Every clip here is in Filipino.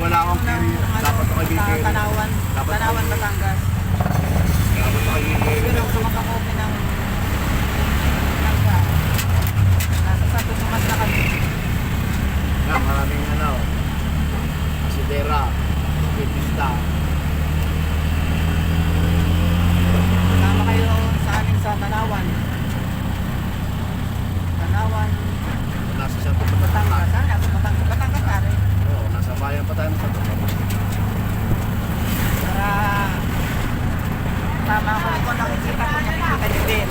wala akong ng, carrier. ano, Dapat ako i-carry. Tanawan, Dapat Tanawan, Batangas. Dapat ako i-carry. Pero kung makakopi ng nasa Santo Tomas na kami. Nga, maraming ano. Asidera. Pipista. Sama kayo sa amin sa Tanawan. Tanawan, Nasa Santo Tomas. Batangas. Ah, nasa Batangas. Batangas ka rin. Oo, nasa bayan pa tayo ng Santo Tomas. Para tama ko kung nakikita ko nakikita niyo din.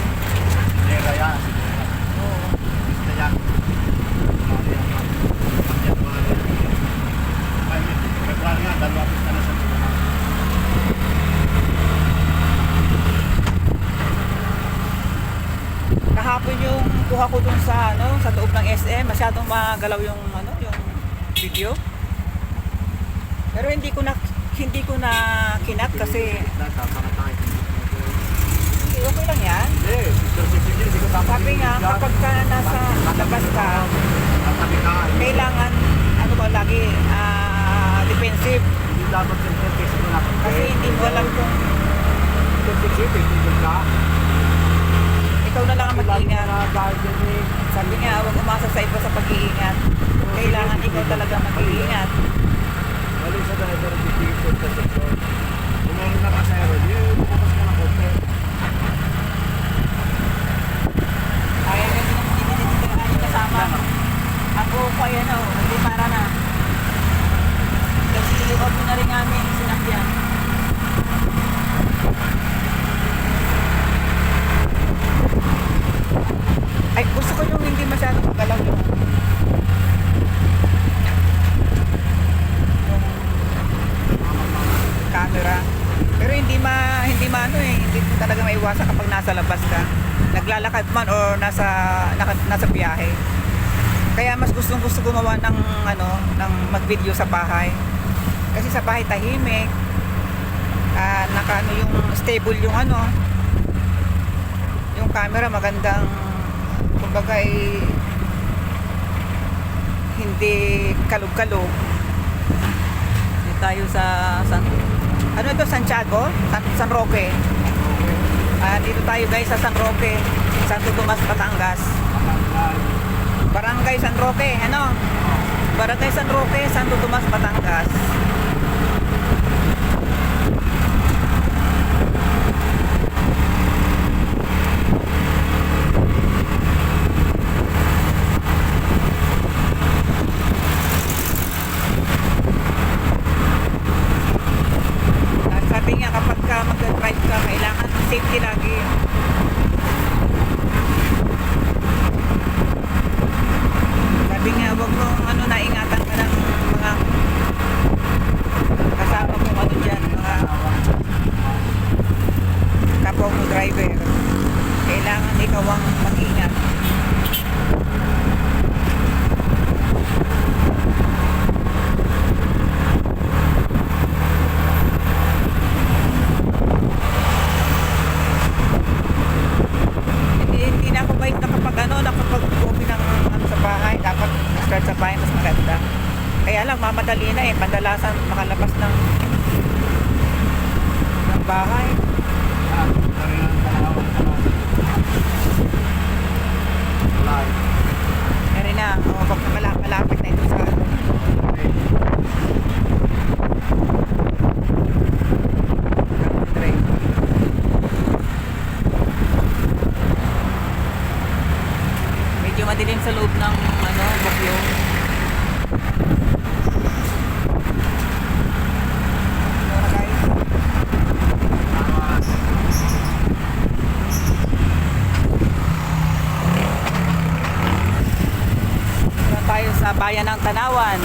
Asidera yan. Asidera. Oo. Pipista yan. January. Ay, February nga, dalawa pista na Santo Tomas. Kahapon yung kuha ko dun sa ano, sa loob ng SM, masyadong magalaw yung ano, yung video. Pero hindi ko na hindi ko na kinat kasi hindi okay lang yan. Sabi nga kapag ka nasa labas ka, kailangan ano ba lagi ah defensive mo kasi hindi mo alam kung. Secretary, hindi ka. Ikaw na lang ang din eh. Sabi nga, huwag umasa sa iba sa pag-iingat. Kailangan ikaw talaga mag-iingat. Mali sa driver, bibigyan ko sa section. Kung meron na kasero, di, bukas ka na konti. Kaya nga din ang dinididikiraan yung kasama. Ako ko ayan o, hindi para na. Kasi huwag mo na rin namin sinakyan. Ay, gusto ko yung hindi masyadong magalaw yung yung camera. Pero hindi ma hindi ma ano eh, hindi mo talaga maiwasan kapag nasa labas ka. Naglalakad man o nasa naka, nasa biyahe. Kaya mas gustong gusto gumawa ng ano, ng mag-video sa bahay. Kasi sa bahay tahimik. Ah, naka ano yung stable yung ano. Yung camera magandang kumbaga eh, hindi kalog-kalog. Tayo sa San ano ito Santiago? San, San Roque. Ah, dito tayo guys sa San Roque, Santo Tomas, Batangas. Barangay San Roque, ano? Barangay San Roque, Santo Tomas, Batangas. Ah, Sabi nga kapag ka mag-drive ka, kailangan safety lagi. Sabi nga, wag mo ano naingatan ka ng mga kasama mo ano dyan, mga kapwa mo driver. Kailangan ikaw ang mag-ingat. Hindi, hindi na ako bait na kapag ano, nakapag-copy ng ano sa bahay. Dapat start sa bahay mas maganda. Kaya lang, mamadali na eh. Pandalasan makalabas ng ng bahay. Ah, dari na oh, malapit na ito sa ano. Madilim sa loob ng ano, bukyo. Tara guys. Tara tayo sa bayan ng Tanawan.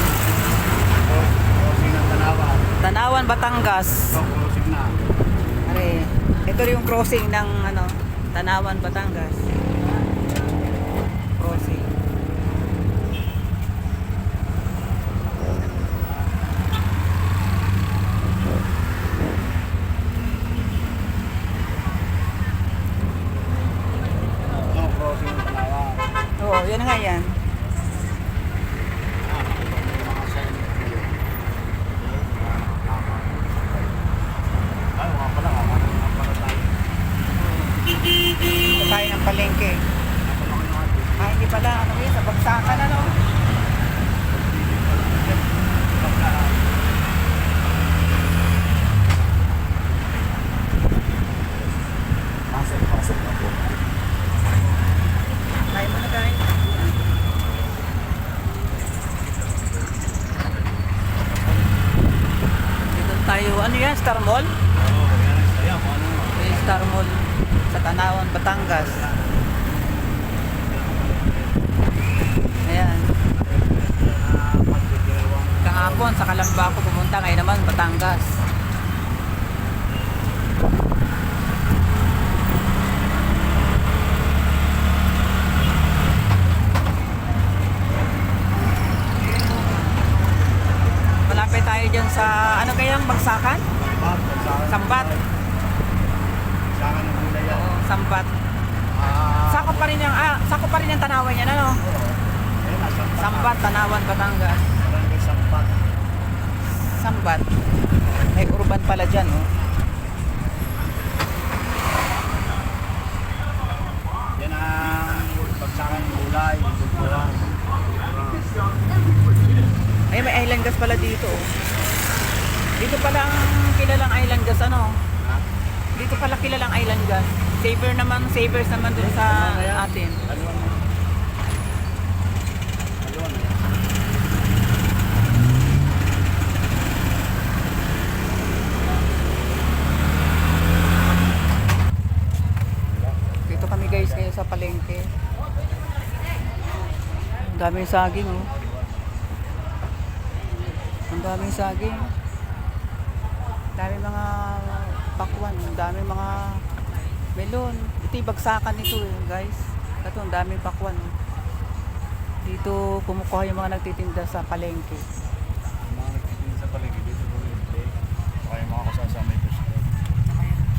Crossing ng Tanawa. Tanawan, Batangas. So, crossing na. Are, ito yung crossing ng ano, Tanawan, Batangas. Crossing. No, crossing ng Tanawa. Oo, yan na nga yan. Ah, nakita mo yung mga sign. pala, ano yun, sa bagsakan, ano? Pasok, pasok na po. Kaya mo na guys. Dito tayo, ano yan, Star Mall? Oo, yan. May Star Mall sa Tanawan, Batangas. Ayan. Kahapon sa Kalamba ako pumunta, ngayon naman Batangas. Malapit tayo dyan sa, ano kayang bagsakan? Sambat. Sa akin ang gulay yan. Oo, Sambat. Ah, Sako pa rin yung, ah, sako pa rin yung tanawan yan, ano? ayun na, sampat. Sambat, Tanawan, Batangas. Barangay Sampat. Sambat. May urban pala dyan, oh. Yan ang pagsakan gulay. Ay, may island gas pala dito, oh. Dito pala ang kilalang island gas, ano? Dito pala kilalang island gas. Saver naman, savers naman dun sa atin. Haluan mo. Haluan mo. Dito kami guys ngayon sa palengke. Ang daming saging, oh. Ang daming saging. Dami mga pakwan, ang dami mga melon. Ito bagsakan nito eh, guys. Ito, ang daming pakwan. oh. Dito kumukuha yung mga nagtitinda sa palengke. Mga nagtitingin sa paligid dito po yung play. Baka yung mga kasasama ito siya.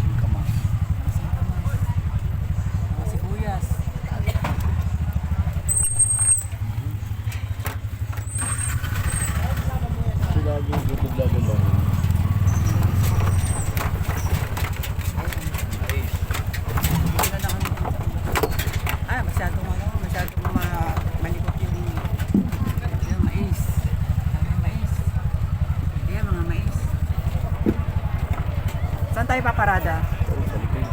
Singkamas. Mga sibuyas. Ito lagi bukod lagi lang. Ah, masyadong ano, masyadong ma malikot yung yung mais. Yung mais. Ayan, mga mais. Saan tayo paparada? Sa likod.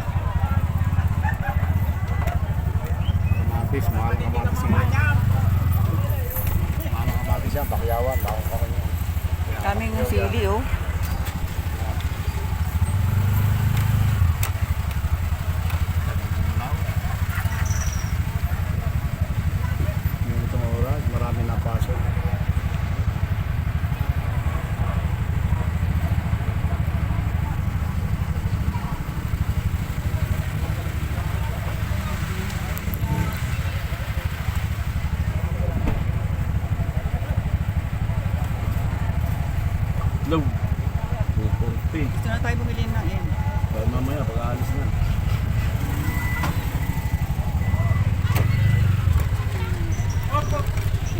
Kamatis, mahal kamatis. Mahal kamatis yan, bakyawan, bakong ka kanya. Daming sili, oh. Yung itong oras, marami na pasok. Low. 240. Gusto na tayo bumili ng eh. Dahil mamaya, pag aalis na.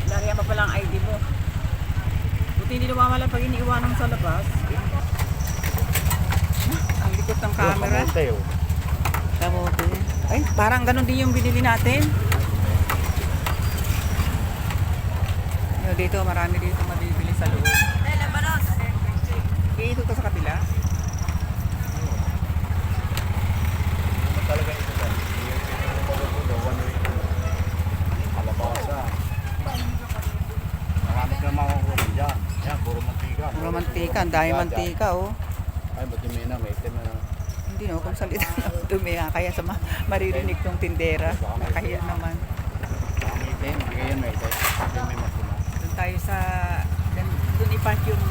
Lariyan pa pala ang ID mo. Buti hindi nawawala iniiwanan sa labas. Ah, Ang likot ng camera. Kamote, oh. Kamote. Ay, parang ganun din yung binili natin. Dito, marami dito mabibili sa loob. Eh, ito to sa kabila. Ano talaga ito sa Yung pinagpapagulo, one way. Kalabasa. Marami ka makukuha dyan. Yan, puro mantika. Ang dami mantika oh. Ay, ba't yung mina, may itim na. Hindi no, kung salita na dumi ha. Kaya sa ma- maririnig tong tindera. Nakahiya naman. May itim, bigay yan may itim. May makina. Doon tayo sa, doon- ipark yung,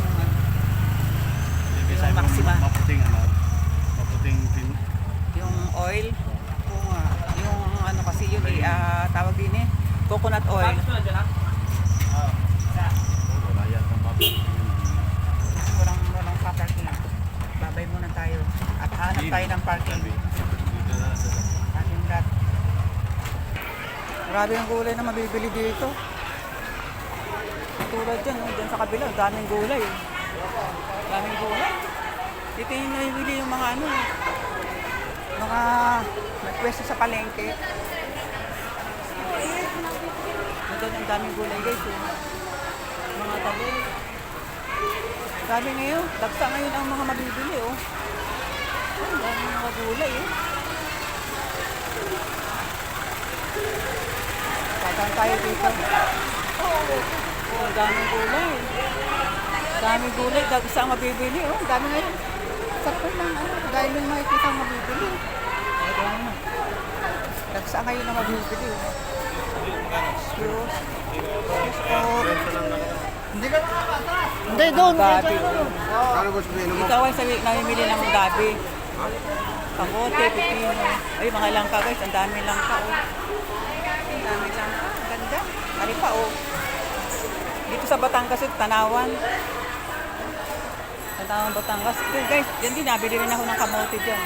Yung Maxima. Maputing ano. Maputing pin. yung oil. Oo nga. Yung ano kasi yun eh, ah, tawag din eh, coconut oil. Wala yata maputing. Pa-parking. Babay muna tayo. At hanap tayo ng parking. Parking lot. Grabe ang gulay na mabibili dito. Tulad dyan, oh, dyan sa kabila, daming gulay. Daming gulay. Dito yung nabibili yung mga ano, mga nagpwesto sa palengke. ang daming gulay guys. Oh. Mga tabi. Dami ngayon. Dagsa ngayon ang mga mabibili oh. Ang dami mga gulay oh. Dadaan tayo dito. Oh, ang daming gulay. Daming gulay. Dagsa ang mabibili oh. Ang dami ngayon. Sakto lang ano. Dahil yung makikita ang mabibili. Ayan. Dagsa ngayon ang mabibili oh. Shoes. Hindi, doon. Gabi. Ano gusto mo? Ikaw ay sabi, namimili ng gabi. Kamote, pipino. Ay, mga langka guys, ang dami langka oh. Ang dami langka. Ang ganda. Ari pa oh. Dito sa Batangas, ito, Tanawan. Tanawan, Batangas. Ito guys, yan din, nabili rin ako ng kamote dyan.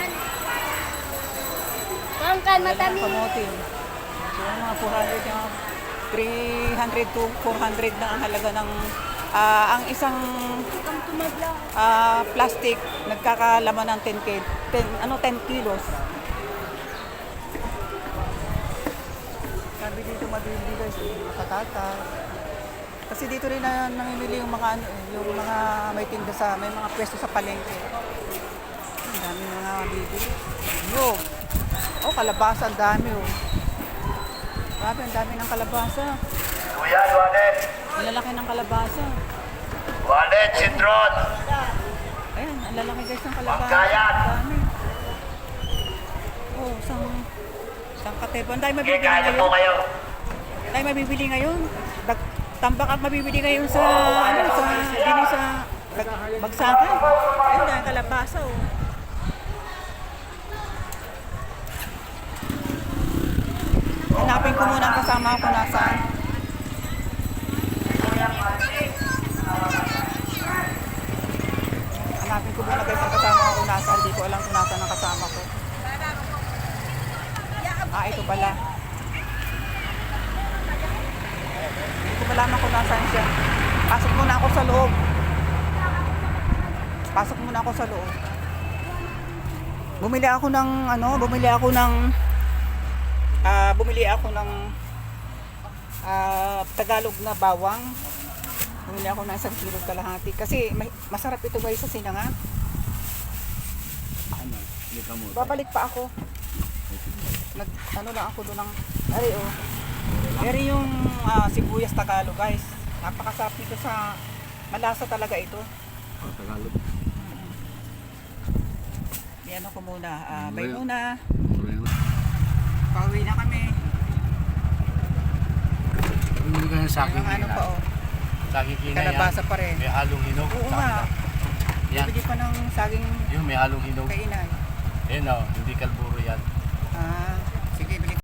Pangkan, ang kamote. So, mga 400 yung 300 to 400 na ang halaga ng ah, ang isang ah, plastic. Nagkakalaman ng 10 kg 10 ano 10 kilos. Sabi dito mabibili guys. Patatas kasi dito rin na namimili yung mga ano eh, yung mga may tinda sa may mga pwesto sa palengke. Ang dami mga mabibili. Yo! Oh kalabasa ang dami oh grabe ang dami ng kalabasa Kuya, Juanet. ang lalaki ng kalabasa Juanet, Citron. Ayan, ang lalaki guys ng kalabasa. Dami. Oh, isang isang katebo. Ang dami mabibili kain na po ngayon. kayo. Ang dami mabibili ngayon. Dag, tambak at mabibili ngayon sa ano sa dito sa bagsakan. Ayun, dahil kalabasa oh. Hanapin ko muna ang kasama ko nasaan. Hanapin ko muna guys ang kasama ko nasaan. Hindi ko alam kung nasaan ang kasama ko. Ah, ito pala. Hindi ko malaman kung nasaan siya. Pasok muna ako sa loob. Pasok muna ako sa loob. Bumili ako ng ano, bumili ako ng ah bumili ako ng ah, Tagalog na bawang. Bumili ako ng isang kilo kalahati. Kasi may, masarap ito guys sa sinanga. Ano? Babalik pa ako. Nag, ano lang ako doon ng, ari oh. Ari yung ah, sibuyas Tagalog guys. Napakasarap nito sa, malasa talaga ito. Oh, Tagalog. Yan ako muna. Bye Ayan. muna. Pauwi na kami. Hindi ka sa Yung ano pa oh. Saging kina Kalabasa pa rin. May halong hinog. Oo nga. Yan. Bibili pa ng saging Yung may halong hinog. kainan. Yan o, hindi kalburo yan. Ah,